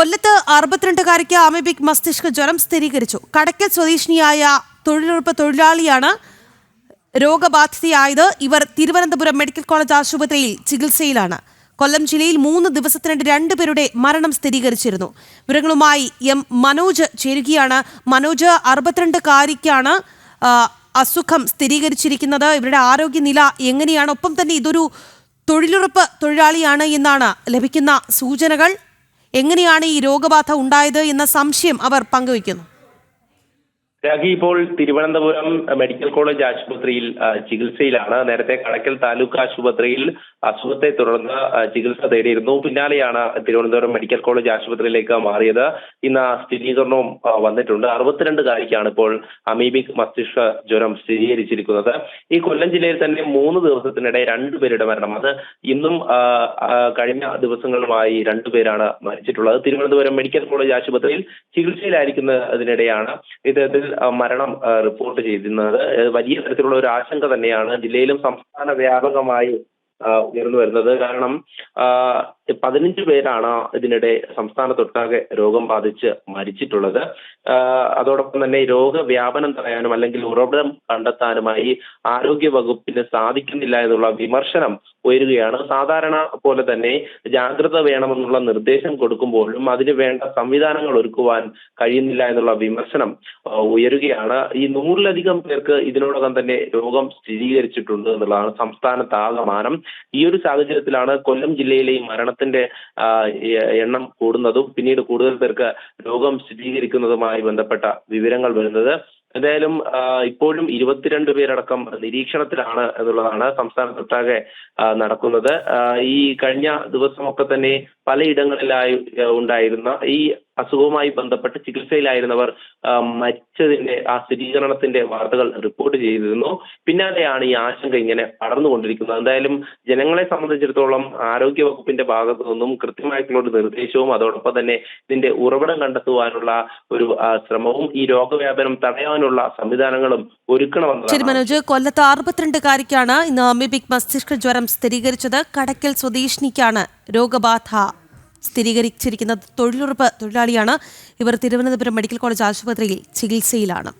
കൊല്ലത്ത് അറുപത്തിരണ്ടുകാരിക്ക് അമീബിക് മസ്തിഷ്ക ജ്വരം സ്ഥിരീകരിച്ചു. കടക്കൽ സ്വദേശിനിയായ തൊഴിലുറപ്പ് തൊഴിലാളിയാണ് രോഗബാധിതയായത്. ഇവർ തിരുവനന്തപുരം മെഡിക്കൽ കോളേജ് ആശുപത്രിയിൽ ചികിത്സയിലാണ്. കൊല്ലം ജില്ലയിൽ മൂന്ന് ദിവസത്തിനിടെ രണ്ടുപേരുടെ മരണം സ്ഥിരീകരിച്ചിരുന്നു. വിവരങ്ങളുമായി എം മനോജ് ചേരുകയാണ്. മനോജ് അറുപത്തിരണ്ടുകാരിക്കാണ് അസുഖം സ്ഥിരീകരിച്ചിരിക്കുന്നത്. ഇവരുടെ ആരോഗ്യനില എങ്ങനെയാണ്? ഒപ്പം തന്നെ ഇതൊരു തൊഴിലുറപ്പ് തൊഴിലാളിയാണ് എന്നാണ് ലഭിക്കുന്ന സൂചനകൾ. എങ്ങനെയാണ് ഈ രോഗബാധ ഉണ്ടായത് എന്ന സംശയം അവർ പങ്കുവയ്ക്കുന്നു. രാഖി ഇപ്പോൾ തിരുവനന്തപുരം മെഡിക്കൽ കോളേജ് ആശുപത്രിയിൽ ചികിത്സയിലാണ്. നേരത്തെ കടക്കൽ താലൂക്ക് ആശുപത്രിയിൽ അസുഖത്തെ തുടർന്ന് ചികിത്സ തേടിയിരുന്നു. പിന്നാലെയാണ് തിരുവനന്തപുരം മെഡിക്കൽ കോളേജ് ആശുപത്രിയിലേക്ക് മാറിയത്. ഇന്ന് സ്ഥിരീകരണവും വന്നിട്ടുണ്ട്. അറുപത്തിരണ്ടുകാരിക്കാണ് ഇപ്പോൾ അമീബിക് മസ്തിഷ്ക ജ്വരം സ്ഥിരീകരിച്ചിരിക്കുന്നത്. ഈ കൊല്ലം ജില്ലയിൽ തന്നെ മൂന്ന് ദിവസത്തിനിടെ രണ്ടുപേരുടെ മരണം. അത് ഇന്നും കഴിഞ്ഞ ദിവസങ്ങളുമായി രണ്ടുപേരാണ് മരിച്ചിട്ടുള്ളത്. തിരുവനന്തപുരം മെഡിക്കൽ കോളേജ് ആശുപത്രിയിൽ ചികിത്സയിലായിരിക്കുന്നതിനിടെയാണ് ഇത് മരണം റിപ്പോർട്ട് ചെയ്തിരുന്നത്. വലിയ തരത്തിലുള്ള ഒരു ആശങ്ക തന്നെയാണ്. ജില്ലയിലും സംസ്ഥാന വ്യാപകമായി ഉയർന്നു വരുന്നത്. കാരണം പതിനഞ്ച് പേരാണ് ഇതിനിടെ സംസ്ഥാനത്തൊട്ടാകെ രോഗം ബാധിച്ച് മരിച്ചിട്ടുള്ളത്. അതോടൊപ്പം തന്നെ രോഗവ്യാപനം തടയാനും അല്ലെങ്കിൽ ഉറവിടം കണ്ടെത്താനുമായി ആരോഗ്യ വകുപ്പിന് സാധിക്കുന്നില്ല എന്നുള്ള വിമർശനം ഉയരുകയാണ്. സാധാരണ പോലെ തന്നെ ജാഗ്രത വേണമെന്നുള്ള നിർദ്ദേശം കൊടുക്കുമ്പോഴും അതിന് വേണ്ട സംവിധാനങ്ങൾ ഒരുക്കുവാൻ കഴിയുന്നില്ല എന്നുള്ള വിമർശനം ഉയരുകയാണ്. ഈ നൂറിലധികം പേർക്ക് ഇതിനോടകം തന്നെ രോഗം സ്ഥിരീകരിച്ചിട്ടുണ്ട് എന്നുള്ളതാണ് സംസ്ഥാനത്താകമാനം. ഈ ഒരു സാഹചര്യത്തിലാണ് കൊല്ലം ജില്ലയിലെ ഈ മരണത്തിന്റെ എണ്ണം കൂടുന്നതും പിന്നീട് കൂടുതൽ പേർക്ക് രോഗം സ്ഥിരീകരിക്കുന്നതുമായി ബന്ധപ്പെട്ട വിവരങ്ങൾ വരുന്നത്. എന്തായാലും ഇപ്പോഴും ഇരുപത്തിരണ്ട് പേരടക്കം നിരീക്ഷണത്തിലാണ് എന്നുള്ളതാണ് സംസ്ഥാനത്തൊട്ടാകെ നടക്കുന്നത്. ഈ കഴിഞ്ഞ ദിവസമൊക്കെ തന്നെ പലയിടങ്ങളിലായി ഉണ്ടായിരുന്ന ഈ അസുഖവുമായി ബന്ധപ്പെട്ട് ചികിത്സയിലായിരുന്നവർ മരിച്ചതിന്റെ ആ സ്ഥിരീകരണത്തിന്റെ വാർത്തകൾ റിപ്പോർട്ട് ചെയ്തിരുന്നു. പിന്നാലെയാണ് ഈ ആശങ്ക ഇങ്ങനെ പടർന്നുകൊണ്ടിരിക്കുന്നത്. എന്തായാലും ജനങ്ങളെ സംബന്ധിച്ചിടത്തോളം ആരോഗ്യ വകുപ്പിന്റെ ഭാഗത്തു നിന്നും കൃത്യമായിട്ടുള്ള ഒരു നിർദ്ദേശവും അതോടൊപ്പം തന്നെ ഇതിന്റെ ഉറവിടം കണ്ടെത്തുവാനുള്ള ഒരു ശ്രമവും ഈ രോഗവ്യാപനം തടയാനുള്ള സംവിധാനങ്ങളും ശരി ഒരുക്കണമെന്നതാണ് മനോജ് കൊല്ലത്ത് അറുപത്തിരണ്ടുകാരിക്കാണ് ഇന്ന് അമീബിക് മസ്തിഷ്ക ജ്വരം സ്ഥിരീകരിച്ചത്. കടക്കൽ സ്വദേശിനിക്കാണ് രോഗബാധ. സ്ഥിരീകരിച്ചിരിക്കുന്നത് തൊഴിലുറപ്പ് തൊഴിലാളിയാണ്. ഇവർ തിരുവനന്തപുരം മെഡിക്കൽ കോളേജ് ആശുപത്രിയിൽ ചികിത്സയിലാണ്.